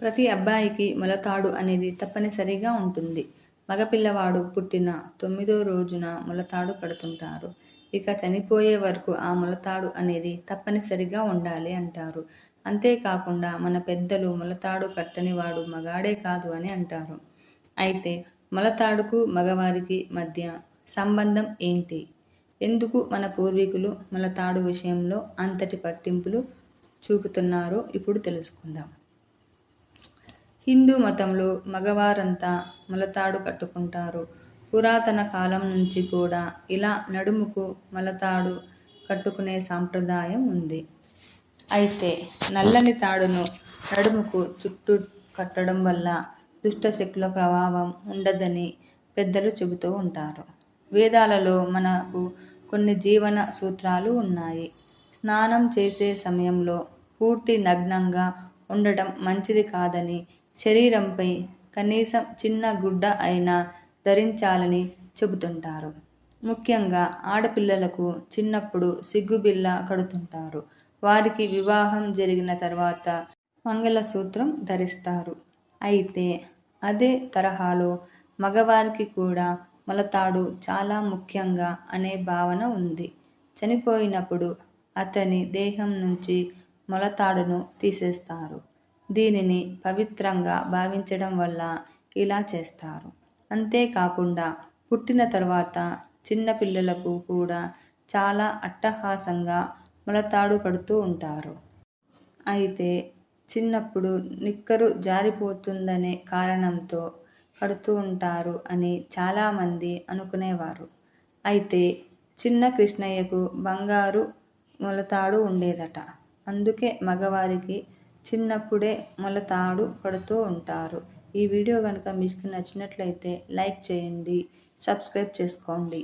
ప్రతి అబ్బాయికి మొలతాడు అనేది తప్పనిసరిగా ఉంటుంది. మగపిల్లవాడు పుట్టిన తొమ్మిదో రోజున మొలతాడు కడుతుంటారు. ఇక చనిపోయే వరకు ఆ మొలతాడు అనేది తప్పనిసరిగా ఉండాలి అంటారు. అంతేకాకుండా మన పెద్దలు మొలతాడు కట్టని వాడు మగాడే కాదు అని అంటారు. అయితే మొలతాడుకు మగవారికి మధ్య సంబంధం ఏంటి? ఎందుకు మన పూర్వీకులు మొలతాడు విషయంలో అంతటి పట్టింపులు చూపుతున్నారో ఇప్పుడు తెలుసుకుందాం. హిందూ మతంలో మగవారంతా మలతాడు కట్టుకుంటారు. పురాతన కాలం నుంచి కూడా ఇలా నడుముకు మలతాడు కట్టుకునే సాంప్రదాయం ఉంది. అయితే నల్లని తాడును నడుముకు చుట్టూ కట్టడం వల్ల దుష్టశక్తుల ప్రభావం ఉండదని పెద్దలు చెబుతూ ఉంటారు. వేదాలలో మనకు కొన్ని జీవన సూత్రాలు ఉన్నాయి. స్నానం చేసే సమయంలో పూర్తి నగ్నంగా ఉండడం మంచిది కాదని శరీరంపై కనీసం చిన్న గుడ్డ అయినా ధరించాలని చెబుతుంటారు. ముఖ్యంగా ఆడపిల్లలకు చిన్నప్పుడు సిగ్గుబిల్ల కడుతుంటారు. వారికి వివాహం జరిగిన తర్వాత మంగళసూత్రం ధరిస్తారు. అయితే అదే తరహాలో మగవారికి కూడా మొలతాడు చాలా ముఖ్యంగా అనే భావన ఉంది. చనిపోయినప్పుడు అతని దేహం నుంచి మొలతాడును తీసేస్తారు. దీనిని పవిత్రంగా భావించడం వల్ల ఇలా చేస్తారు. అంతేకాకుండా పుట్టిన తర్వాత చిన్నపిల్లలకు కూడా చాలా అట్టహాసంగా మొలతాడు కడుతూ ఉంటారు. అయితే చిన్నప్పుడు నిక్కరు జారిపోతుందనే కారణంతో కడుతూ ఉంటారు అని చాలామంది అనుకునేవారు. అయితే చిన్న కృష్ణయ్యకు బంగారు మొలతాడు ఉండేదట. అందుకే మగవారికి చిన్నప్పుడే మొలతాడు పడుతూ ఉంటారు. ఈ వీడియో కనుక మీకు నచ్చినట్లయితే లైక్ చేయండి సబ్స్క్రైబ్ చేసుకోండి.